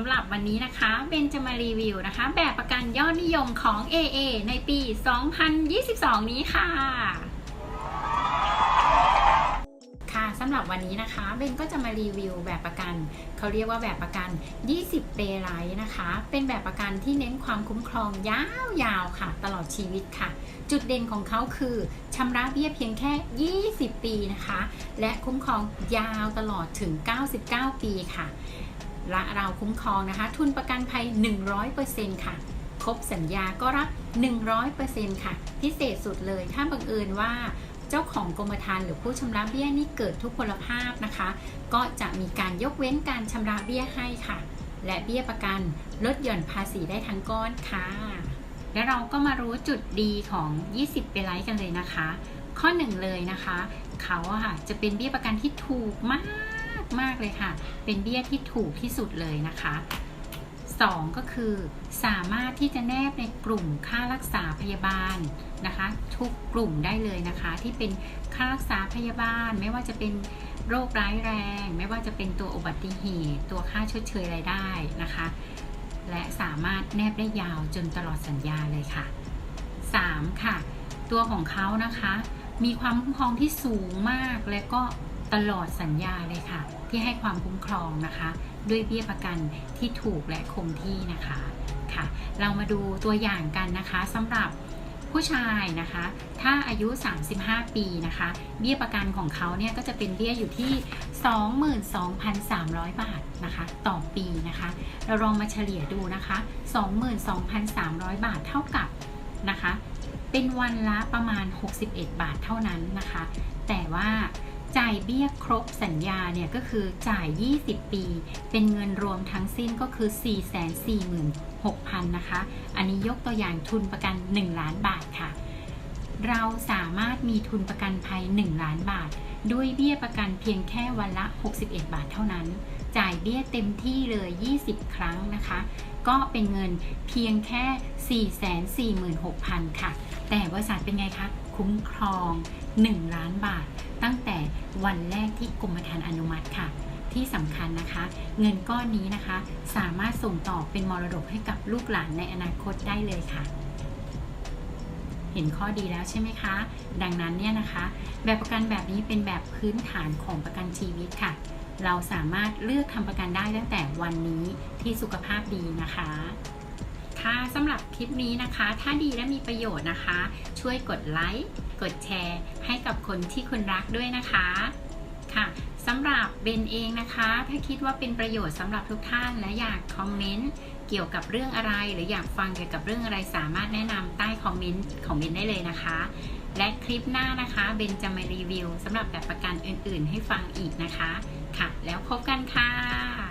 ำหรับวันนี้นะคะเบนจะมารีวิวนะคะ แบบประกันยอดนิยมของ AA ในปี 2022 นี้ค่ะ ค่ะสำหรับวันนี้นะคะเบนก็จะมารีวิวแบบประกัน เขาเรียกว่าแบบประกัน 20 เปไลท์นะคะ เป็นแบบประกันที่เน้นความคุ้มครองยาวๆค่ะ ตลอดชีวิตค่ะ จุดเด่นของเขาคือชำระเบี้ยเพียงแค่ 20 ปีนะคะ และคุ้มครองยาวตลอดถึง 99 ปีค่ะ และเราคุ้มครองนะคะ ทุนประกันภัย 100%ค่ะ ครบสัญญาก็รับ 100%ค่ะ พิเศษสุดเลยถ้าบังเอิญว่าเจ้าของกรมธรรม์หรือผู้ชำระเบี้ยนี่เกิดทุกพลภาพนะคะ ก็จะมีการยกเว้นการชำระเบี้ยให้ค่ะ และเบี้ยประกันลดหย่อนภาษีได้ทั้งก้อนค่ะ แล้วเราก็มารู้จุดดีของ 20เปไลท์กันเลยนะคะ ข้อหนึ่งเลยนะคะ เขาอะค่ะจะเป็นเบี้ยประกันที่ถูกมาก มากเลยค่ะ เป็นเบี้ยที่ถูกที่สุดเลยนะคะ 2 ก็คือสามารถที่จะแนบในกลุ่มค่ารักษาพยาบาลนะคะ ทุกกลุ่มได้เลยนะคะ ที่เป็นค่ารักษาพยาบาล ไม่ว่าจะเป็นโรคร้ายแรง ไม่ว่าจะเป็นตัวอุบัติเหตุ ตัวค่าชดเชยรายได้นะคะ และสามารถแนบได้ยาวจนตลอดสัญญาเลยค่ะ 3. ค่ะ ตัวของเขานะคะ มีความคุ้มครองที่สูงมากและก็ตลอดสัญญาเลยค่ะ ที่ให้ความคุ้มครองนะคะ ด้วยเบี้ยประกันที่ถูกและคงที่นะคะค่ะ เรามาดูตัวอย่างกันนะคะสำหรับผู้ชายนะคะ ถ้าอายุ 35 ปีนะคะ เบี้ยประกันของเขาเนี่ยก็จะเป็นเบี้ยอยู่ที่ 22,300 บาทนะคะ ต่อปีนะคะ เราลองมาเฉลี่ยดูนะคะ 22,300 บาทเท่ากับนะคะ เป็นวันละประมาณ 61 บาทเท่านั้นนะคะ แต่ว่าจ่ายเบี้ยครบสัญญาเนี่ยก็คือจ่าย 20 ปี เป็นเงินรวมทั้งสิ้นก็คือ 446,000 นะคะ อันนี้ยกตัวอย่างทุนประกัน 1 ล้านบาทค่ะ เราสามารถมีทุนประกันภัย 1 ล้านบาท ด้วยเบี้ยประกันเพียงแค่วันละ 61 บาทเท่านั้น จ่ายเบี้ยเต็มที่เลย 20 ครั้งนะคะ ก็เป็นเงินเพียงแค่ 446,000 ค่ะ แต่บริษัทเป็นไงคะคุ้มครอง 1 ล้านบาท ตั้งแต่วันแรกที่กรมธรรม์อนุมัติค่ะ ที่สำคัญนะคะ เงินก้อนนี้นะคะ สามารถส่งต่อเป็นมรดกให้กับลูกหลานในอนาคตได้เลยค่ะ เห็นข้อดีแล้วใช่ไหมคะ ดังนั้นเนี่ยนะคะ แบบประกันแบบนี้เป็นแบบพื้นฐานของประกันชีวิตค่ะ เราสามารถเลือกทำประกันได้ตั้งแต่วันนี้ที่สุขภาพดีนะคะ ค่ะสำหรับคลิปนี้นะคะ ถ้าดีและมีประโยชน์นะคะ ช่วยกดไลค์ กดแชร์ ให้กับคนที่คุณรักด้วยนะคะ ค่ะสำหรับเบนเองนะคะ ถ้าคิดว่าเป็นประโยชน์สำหรับทุกท่านและอยากคอมเมนต์เกี่ยวกับเรื่องอะไร หรืออยากฟังเกี่ยวกับเรื่องอะไรสามารถแนะนำใต้คอมเมนต์ของเบนได้เลยนะคะ และคลิปหน้านะคะเบนจะมารีวิวสำหรับแบบประกันอื่น ๆ ให้ฟังอีกนะคะ ค่ะ แล้วพบกันค่ะ